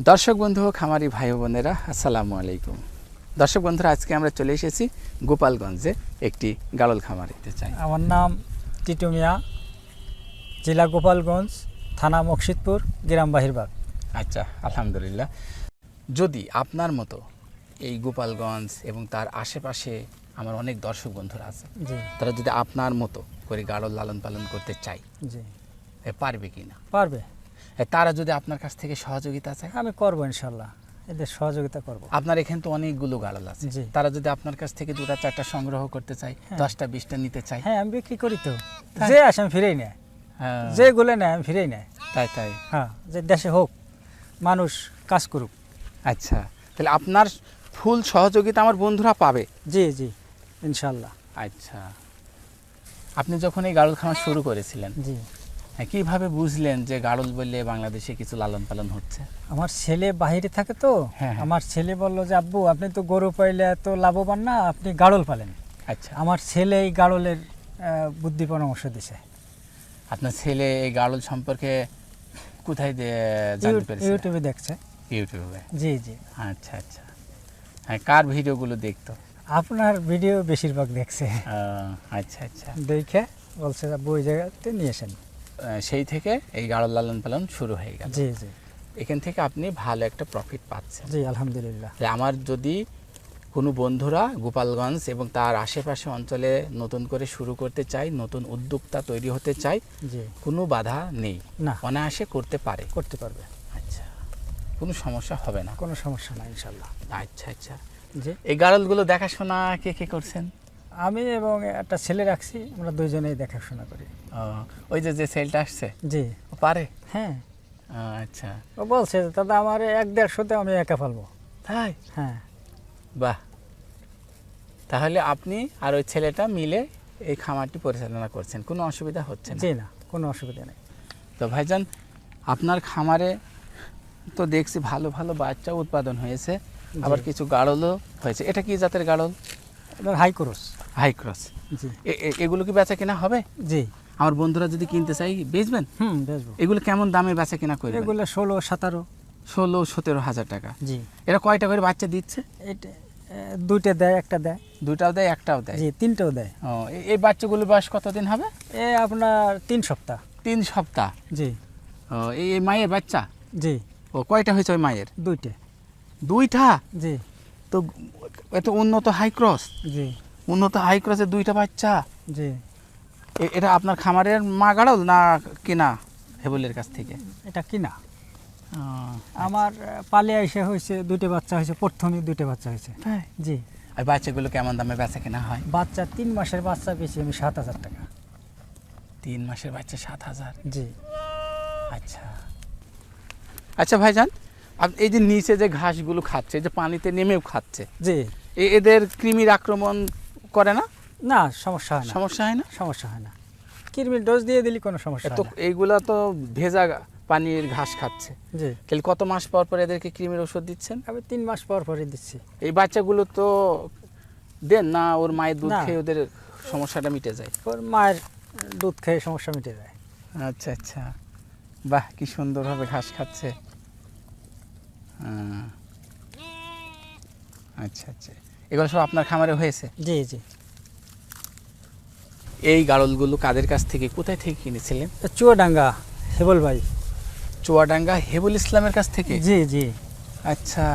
দর্শক বন্ধু খামারি ভাই বোনেরা আসসালামু আলাইকুম। দর্শক বন্ধুরা আজকে আমরা চলে এসেছি গোপালগঞ্জে একটি গাড়ল খামারিতে চাই। আমার নাম টিটু মিয়া জেলা গোপালগঞ্জ থানা মকসিদপুর গ্রাম বাহিরবাগ। আচ্ছা আলহামদুলিল্লাহ। যদি আপনার মতো এই গোপালগঞ্জ এবং তার আশেপাশে আমার অনেক দর্শক বন্ধুরা আছে তারা যদি আপনার মতো করে গাড়ল লালন পালন করতে চাই জি। পারবে কি না? পারবে। তারা যদি আপনার কাছ থেকে সহযোগিতা চায়? আমি করব ইনশাল্লাহ। এদের সহযোগিতা করব। আপনার এখানে তো অনেকগুলো গাড়ল আছে। তারা যদি আপনার কাছ থেকে দুটা চারটা সংগ্রহ করতে চায় হ্যাঁ। দশটা বিশটা নিতে চায়? হ্যাঁ আমি বিক্রি করি তো। যে আসে আমি ফিরেই নেয়। হ্যাঁ, যে গুলে নেয় আমি ফিরেই নেয়। তাই তাই। হ্যাঁ যে দেশে হোক মানুষ কাজ করুক। আচ্ছা তাহলে আপনার ফুল সহযোগিতা আমার বন্ধুরা পাবে? জি জি ইনশাল্লাহ। আচ্ছা। আপনি যখন এই গাড়ল খামার শুরু করেছিলেন জি। হ্যাঁ, কীভাবে বুঝলেন যে গাড়ল বললে বাংলাদেশে কিছু লালন পালন হচ্ছে? আমার ছেলে বাহিরে থাকে তো। হ্যাঁ, হ্যাঁ। আমার ছেলে বলল যে আব্বু আপনি তো গরু পাইলে এত লাভবান না আপনি গাড়ল পালেন। আচ্ছা। আমার ছেলে এই গাড়লের বুদ্ধি পরামর্শ দিছে। আপনার ছেলে এই গাড়ল সম্পর্কে কোথায় ইউটিউবে দেখছে। ইউটিউবে? জি জি। আচ্ছা আচ্ছা। হ্যাঁ কার ভিডিওগুলো দেখতো? আপনার ভিডিও বেশিরভাগ দেখছে। আচ্ছা আচ্ছা। দেখে বলছে যে বই জায়গাতে নিয়ে আসেন। সেই থেকে এই গাড়ল লালন পালন শুরু হয়ে গেল। জি জি। এখান থেকে আপনি ভালো একটা প্রফিট পাচ্ছেন। জি আলহামদুলিল্লাহ। আমার যদি কোনো বন্ধুরা গোপালগঞ্জ এবং তার আশেপাশে অঞ্চলে নতুন করে শুরু করতে চাই নতুন উদ্যোক্তা তৈরি হতে চাই কোনো বাধা নেই। না। অনায়াসে করতে পারে। করতে পারবে। আচ্ছা কোনো সমস্যা হবে না। কোনো সমস্যা না ইনশাল্লাহ আচ্ছা আচ্ছা। যে এই গাড়লগুলো দেখাশোনা কে কে করছেন? আমি এবং একটা ছেলে রাখছি আমরা দুইজনেই দেখাশোনা করি। ওই যে যে সেলটা আসছে? জি। ও পারে? হ্যাঁ। আচ্ছা। ও বলছে দাদা আমার এক দেড়শোতে আমি একা ফেলব। তাই? হ্যাঁ। বাহ। তাহলে আপনি আর ওই ছেলেটা মিলে এই খামারটি পরিচালনা করছেন। কোনো অসুবিধা হচ্ছে না? জি না কোনো অসুবিধা নেই। তো ভাইজান আপনার খামারে তো দেখছি ভালো ভালো বাচ্চা উৎপাদন হয়েছে আবার কিছু গাড়লও হয়েছে। এটা কি জাতের গাড়ল? হাই ক্রস হাই ক্রস জি। এগুলো কি বেচা কিনা হবে? জি। আমার বন্ধুরা যদি কিনতে চাই বেচবেন? হুম বেচবো। এগুলো কেমন দামে বেচা কিনা করবে এগুলো ষোলো সতেরো। ষোলো সতেরো হাজার টাকা। জি। এরা কয়টা করে বাচ্চা দিচ্ছে? এটা দুইটা দেয় একটা দেয়। দুটাও দেয় একটাও দেয়? জি তিনটেও দেয়। ও এই বাচ্চাগুলোর বয়স কতদিন হবে? এ আপনার তিন সপ্তাহ। তিন সপ্তাহ? জি। ও এই এই মায়ের বাচ্চা? জি। ও কয়টা হয়েছে ওই মায়ের? দুইটা। দুইটা? জি। তো এত উন্নত হাই ক্রস জি। উন্নত হাই ক্রসের দুইটা বাচ্চা? জি। এটা আপনার খামারের মা গাড়ল না কিনা হেবলের কাছ থেকে? এটা কিনা? আমার আহ, পালে এসে হয়েছে দুইটা বাচ্চা হয়েছে প্রথমে দুইটা বাচ্চা হয়েছে জি। আর বাচ্চাগুলো কেমন দামে বেচা কেনা হয়? বাচ্চা তিন মাসের বাচ্চা পেয়েছি আমি সাত হাজার টাকা। তিন মাসের বাচ্চা সাত হাজার? জি। আচ্ছা। আচ্ছা ভাইজান এই যে নিচে যে ঘাসগুলো খাচ্ছে যে পানিতে নেমেও খাচ্ছে জি। এদের কৃমির আক্রমণ করে না? না সমস্যা হয় না। সমস্যা হয় না? সমস্যা হয় না। কৃমির ডোজ দিয়ে দিলি কোনো সমস্যা তো এইগুলা তো ভেজা পানির ঘাস খাচ্ছে। জি। তাহলে কত মাস পর পর এদেরকে কৃমির ওষুধ দিচ্ছেন? আমি তিন মাস পর পরই দিচ্ছি। এই বাচ্চাগুলো তো দেন না ওর মায়ের দুধ খেয়ে ওদের সমস্যাটা মিটে যায়? ওর মায়ের দুধ খেয়ে সমস্যা মিটে যায়। আচ্ছা আচ্ছা। বাহ কি সুন্দরভাবে ঘাস খাচ্ছে। আচ্ছা আচ্ছা। এগুলো সব আপনার খামারে হয়েছে? জি জি। এই গাড়লগুলো কাদের কাছ থেকে কোথায় থেকে কিনেছিলেন? চুয়াডাঙ্গা হেবল ভাই। চুয়াডাঙ্গা হেবুল ইসলামের কাছ থেকে? জি জি। আচ্ছা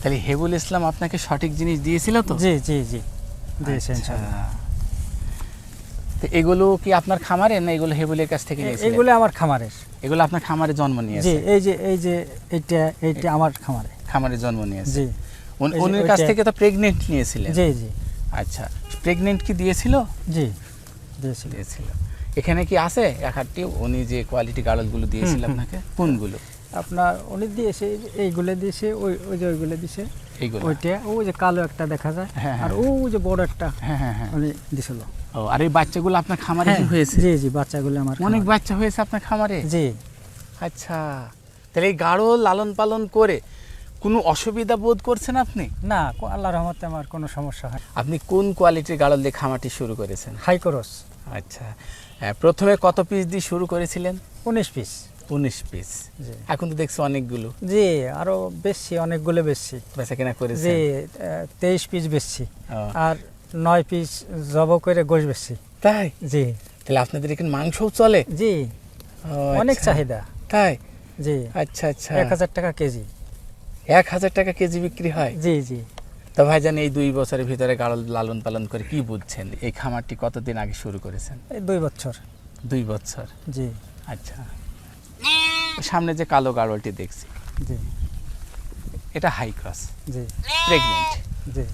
তাহলে হেবুল ইসলাম আপনাকে সঠিক জিনিস দিয়েছিল তো? জি জি জি। দিয়েছে আচ্ছা। তো এগুলো কি আপনার খামারে না এগুলো হেবুলের কাছ থেকে এগুলো আমার খামারের। এগুলো আপনার খামারে জন্ম জি নিয়েছে এই যে এই যে এটা এইটা আমার খামারে। খামারে জন্ম নিয়েছে জি। উনি উনির কাছ থেকে তো প্রেগনেন্ট নিয়েছিলেন। জি জি। আচ্ছা প্রেগনেন্ট কি দিয়েছিল? জি দিয়েছিল। দিয়েছিল। এখানে কি আছে? এক উনি যে কোয়ালিটি গাড়লগুলো দিয়েছিল। আপনাকে কোনগুলো? আপনার উনি দিয়েছে এই এইগুলো দিয়েছে ওই ওই যে ওইগুলো দিয়েছে। এইগুলো? ওইটা ওই যে কালো একটা দেখা যায় হ্যাঁ, আর হ্যাঁ। ওই যে বড় একটা হ্যাঁ হ্যাঁ হ্যাঁ। উনি দিছিল ও আর এই বাচ্চাগুলো আপনার খামারে হ্যাঁ, হয়েছে? জি জি বাচ্চাগুলো আমার অনেক বাচ্চা হয়েছে আপনার খামারে? জি। আচ্ছা তাহলে এই গাঢ় লালন পালন করে কোনো অসুবিধা বোধ করছেন আপনি? না আল্লাহর রহমতে আমার কোনো সমস্যা হয় আপনি কোন কোয়ালিটির গাড়ল দিয়ে খামারটি শুরু করেছেন? হাই ক্রস আচ্ছা প্রথমে কত পিস দিয়ে শুরু করেছিলেন? উনিশ পিস। উনিশ পিস এখন তো দেখছি অনেকগুলো। জি আরও বেশি অনেকগুলো বেশি। বেচা কেনা করেছে জি তেইশ পিস বেশি আর নয় পিস জব করে গোশ বেশি তাই? জি। তাহলে আপনাদের এখানে মাংসও চলে? জি। অনেক আচ্ছা। চাহিদা। তাই? জি। আচ্ছা আচ্ছা। এক হাজার টাকা কেজি। এক হাজার টাকা কেজি বিক্রি হয়? জি জি। তো ভাইজান এই দুই বছরের ভিতরে গাড়ল লালন পালন করে কি বুঝছেন? এই খামারটি কতদিন আগে শুরু করেছেন? এই দুই বছর। দুই বছর। জি। আচ্ছা। সামনে যে কালো গাড়লটি দেখছি। জি। এটা হাই ক্রস জি। প্রেগনেন্ট জি।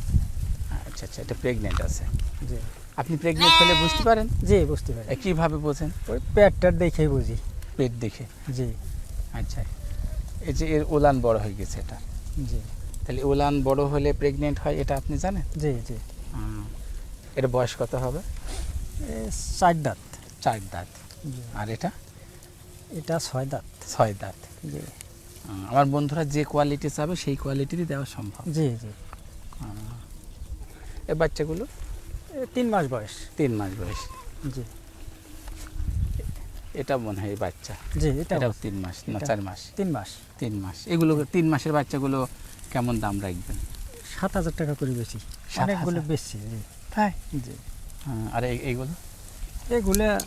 আচ্ছা আচ্ছা এটা প্রেগনেন্ট আছে। জি। আপনি প্রেগনেন্ট হলে বুঝতে পারেন? জি বুঝতে পারেন কীভাবে বোঝেন? ওই পেটটার দেখেই বুঝি। পেট দেখে? জি। আচ্ছা। এই যে এর উলান বড় হয়ে গেছে এটা। জি। তাহলে উলান বড় হলে প্রেগনেন্ট হয় এটা আপনি জানেন? জি জি। এর বয়স কত হবে? চার দাঁত। চার দাঁত। আর এটা? এটা ছয় দাঁত। ছয় দাঁত। জি। আমার বন্ধুরা যে কোয়ালিটি চাবে সেই কোয়ালিটিরই দেওয়া সম্ভব। জি জি। এ বাচ্চাগুলো? তিন মাস বয়স। তিন মাস বয়স। জি। এটা মনে হয় বাচ্চা। জি এটা এটাও তিন মাস না চার মাস? তিন মাস। তিন মাস। এগুলো তিন মাসের বাচ্চাগুলো কেমন দাম রাখবেন? সাত হাজার টাকা করে বেশি। অনেকগুলো বেশি তাই? জি। হ্যাঁ, আর এই- এইগুলো এগুলো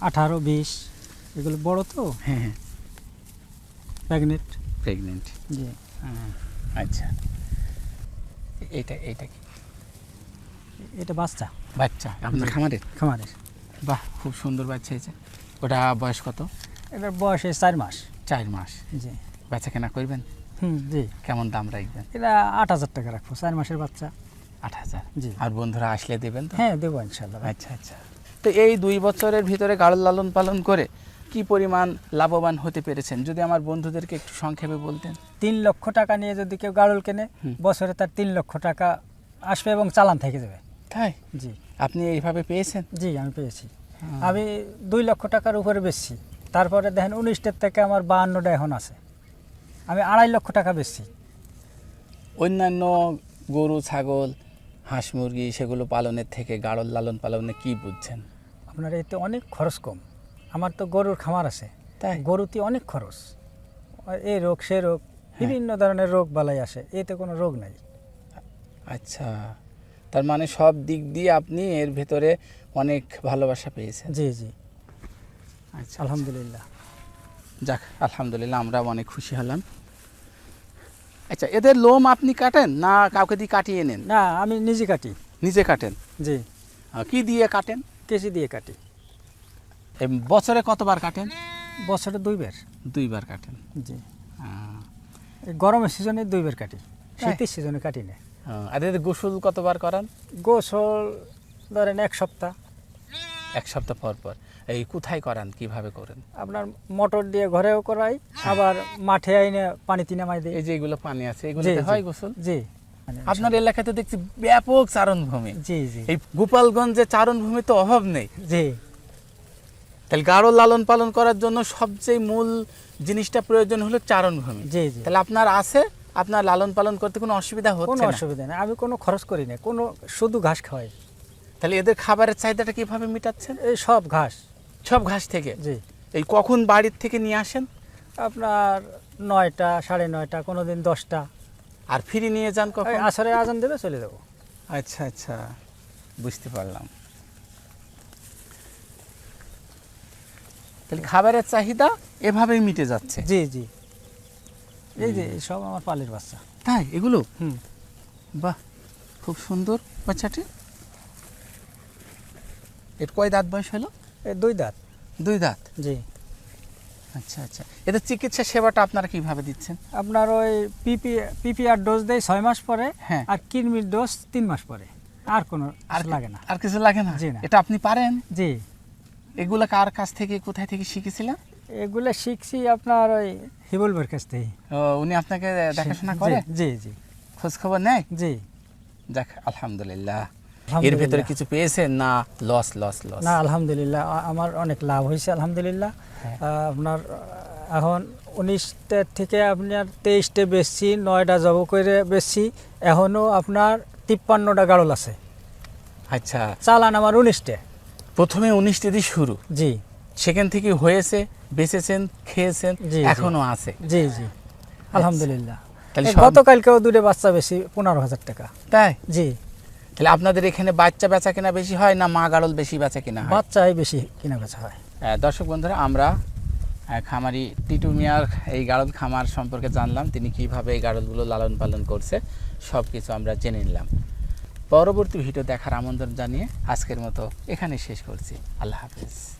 আঠারো বিশ। এগুলো বড় তো? হ্যাঁ হ্যাঁ। প্যাগনেট প্রেগনেন্ট জি। আচ্ছা। এইটা এইটা কি? এটা বাচ্চা। বাচ্চা আপনার খামারের? খামারের। বাহ খুব সুন্দর বাচ্চা হয়েছে। ওটা বয়স কত? এটার বয়স চার মাস। চার মাস। জি। বেচা কেনা করবেন? হুম জি। কেমন দাম রাখবেন? এটা আট হাজার টাকা রাখব চার মাসের বাচ্চা। আট হাজার। জি। আর বন্ধুরা আসলে দেবেন তো? হ্যাঁ দেবো ইনশাল্লাহ। আচ্ছা আচ্ছা। তো এই দুই বছরের ভিতরে গাড়ল লালন পালন করে কি পরিমাণ লাভবান হতে পেরেছেন? যদি আমার বন্ধুদেরকে একটু সংক্ষেপে বলতেন। তিন লক্ষ টাকা নিয়ে যদি কেউ গাড়ল কেনে বছরে তার তিন লক্ষ টাকা আসবে এবং চালান থেকে যাবে। তাই? জি। আপনি এইভাবে পেয়েছেন? জি আমি পেয়েছি। আমি দুই লক্ষ টাকার উপরে বেচছি। তারপরে দেখেন উনিশটার থেকে আমার বাহান্নটা এখন আছে। আমি আড়াই লক্ষ টাকা বেচছি। অন্যান্য গরু ছাগল হাঁস মুরগি সেগুলো পালনের থেকে গাড়ল লালন পালনে কি বুঝছেন? আপনার এতে অনেক খরচ কম। আমার তো গরুর খামার আছে। তাই? গরুতে অনেক খরচ। এই রোগ সে রোগ বিভিন্ন ধরনের রোগ বালাই আসে এতে কোনো রোগ নাই। আচ্ছা তার মানে সব দিক দিয়ে আপনি এর ভেতরে অনেক ভালোবাসা পেয়েছেন। জি জি। আচ্ছা। আলহামদুলিল্লাহ। যাক আলহামদুলিল্লাহ আমরা অনেক খুশি হলাম। আচ্ছা এদের লোম আপনি কাটেন না কাউকে দিয়ে কাটিয়ে নেন? না আমি নিজে কাটি। নিজে কাটেন? জি। কি দিয়ে কাটেন? কেজি দিয়ে কাটি। বছরে কতবার কাটেন? বছরে দুইবার। দুইবার কাটেন। জি। গরমের সিজনে দুইবার কাটি শীতের সিজনে কাটি না। আর এদের গোসল কতবার করান? গোসল ধরেন এক সপ্তাহ। এক সপ্তাহ পর পর। এই কোথায় করান কীভাবে করেন? আপনার মোটর দিয়ে ঘরেও করাই আবার মাঠে আইনে পানিতে মাই দিই। এই যে এগুলো পানি আছে এগুলো হয় গোসল? জি। আপনার এলাকাতে দেখছি ব্যাপক চারণভূমি। জি জি। এই গোপালগঞ্জে চারণভূমি তো অভাব নেই। জি। তাহলে গাঢ় লালন পালন করার জন্য সবচেয়ে মূল জিনিসটা প্রয়োজন হলো চারণভূমি। জি জি। তাহলে আপনার আছে আপনার লালন পালন করতে কোনো অসুবিধা কোনো হচ্ছে না। অসুবিধা নেই আমি কোনো খরচ করি না কোনো শুধু ঘাস খাওয়াই। তাহলে এদের খাবারের চাহিদাটা কীভাবে মেটাচ্ছেন? এই সব ঘাস। সব ঘাস থেকে? জি। এই কখন বাড়ির থেকে নিয়ে আসেন? আপনার নয়টা সাড়ে নয়টা কোনো দিন দশটা। আর ফিরে নিয়ে যান কখন? আসরে আজান দেবে চলে যাব। আচ্ছা আচ্ছা বুঝতে পারলাম। তাহলে খাবারের চাহিদা এভাবেই মিটে যাচ্ছে। জি জি। এই যে সব আমার পালের বাচ্চা। তাই? এগুলো? হুম। বাহ খুব সুন্দর বাচ্চাটি। এর কয় দাঁত বয়স হলো? দুই দাঁত। দুই দাঁত? জি। আচ্ছা আচ্ছা। এদের চিকিৎসা সেবাটা আপনারা কীভাবে দিচ্ছেন? আপনার ওই পিপি পিপিআর ডোজ দেয় ছয় মাস পরে হ্যাঁ। আর কিডনির ডোজ তিন মাস পরে। আর কোনো আর লাগে না। আর কিছু লাগে না? জি না। এটা আপনি পারেন? জি। এগুলা কার কাছ থেকে কোথায় থেকে শিখেছিলেন? এগুলো শিখছি আপনার ওই হিবুলবের কাছ থেকে উনি আপনাকে দেখাশোনা করে? জি জি। খোঁজ খবর নেয়? জি। যাক আলহামদুলিল্লাহ। এর। ভেতরে কিছু পেয়েছেন না লস লস লস না আলহামদুলিল্লাহ আমার অনেক লাভ হয়েছে আলহামদুলিল্লাহ। হ্যাঁ। আপনার এখন উনিশটা থেকে আপনার তেইশটা বেচছি নয়টা জব করে বেচছি এখনও আপনার তিপ্পান্নটা গাড়ল আছে। আচ্ছা। চালান আমার উনিশটা। প্রথমে উনিশটি দিয়ে শুরু। জি। সেখান থেকে হয়েছে বেঁচেছেন খেয়েছেন। এখনও আছে। জি জি। আলহামদুলিল্লাহ। গতকালকেও দুটো বাচ্চা বেশি পনেরো হাজার টাকা। তাই? জি। তাহলে আপনাদের এখানে বাচ্চা বেচা কেনা বেশি হয় না মা গাড়ল বেশি বেচা কেনা হয়? বাচ্চাই বেশি কিনা বেচা হয়। দর্শক বন্ধুরা আমরা খামারি টিটু মিয়ার এই গাড়ল খামার সম্পর্কে জানলাম তিনি কীভাবে এই গাড়লগুলো লালন পালন করছে সব কিছু আমরা জেনে নিলাম। পরবর্তী ভিডিও দেখার আমন্ত্রণ জানিয়ে আজকের মতো এখানে শেষ করছি। আল্লাহ হাফিজ।